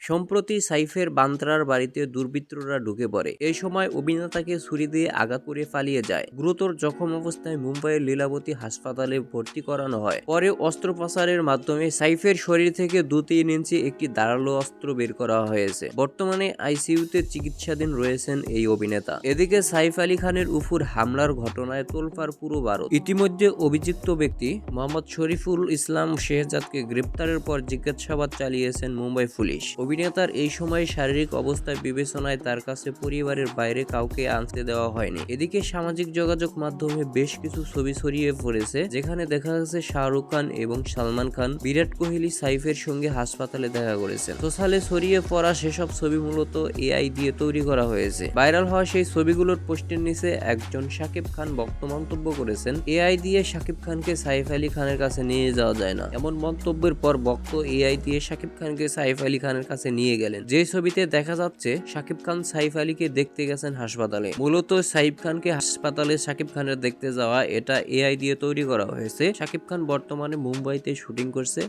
সম্প্রতি সাইফের বান্দ্রার বাড়িতে দুর্বৃত্তরা ঢুকে পড়ে। এই সময় অভিনেতাকে ছুরি দিয়ে আঘাত করে পালিয়ে যায়। গুরুতর জখম অবস্থায় মুম্বাইয়ের লীলাবতী হাসপাতালে ভর্তি করানো হয়। পরে অস্ত্রোপচারের মাধ্যমে সাইফের শরীর থেকে দু তিন ইঞ্চি একটি ধারালো অস্ত্র বের করা হয়েছে। বর্তমানে আইসিইউতে চিকিৎসাধীন রয়েছেন এই অভিনেতা। এদিকে সাইফ আলী খানের উপর হামলার ঘটনায় তোলপাড় পুরো ভারত। ইতিমধ্যে অভিযুক্ত ব্যক্তি মোহাম্মদ শরীফুল ইসলাম শেহজাদকে গ্রেপ্তারের পর জিজ্ঞাসাবাদ চালিয়েছেন মুম্বাই পুলিশ। অভিনেতার এই সময়ে শারীরিক অবস্থার বিবেচনায় তার কাছে পরিবারের বাইরে কাউকে আনতে দেওয়া হয়নি। এদিকে সামাজিক যোগাযোগ মাধ্যমে বেশ কিছু ছবি ছড়িয়ে পড়েছে, যেখানে দেখা গেছে শাহরুখ খান এবং সালমান খান বিরাট কোহলি, সাইফের সঙ্গে হাসপাতালে দেখা করেছেন। সোশ্যালে ছড়িয়ে পড়া সেসব ছবি মূলত এআই দিয়ে তৈরি করা হয়েছে। ভাইরাল হওয়া সেই ছবিগুলোর পোস্টের নিচে একজন শাকিব খান বক্ত মন্তব্য করেছেন, এআই দিয়ে শাকিব খানকে সাইফ আলী খানের কাছে নিয়ে যাওয়া যায় না। এমন মন্তব্যের পর বক্ত এআই দিয়ে শাকিব খানকে সাইফ আলী খানের কাছে নিয়ে গেলেন। যে ছবিতে দেখা যাচ্ছে, শাকিব খান সাইফ আলীকে দেখতে গেছেন হাসপাতালে। মূলত সাইফ খানকে হাসপাতালে শাকিব খানের দেখতে যাওয়া, এটা এআই দিয়ে তৈরি করা হয়েছে। শাকিব খান বর্তমানে মুম্বাইতে শুটিং করছে।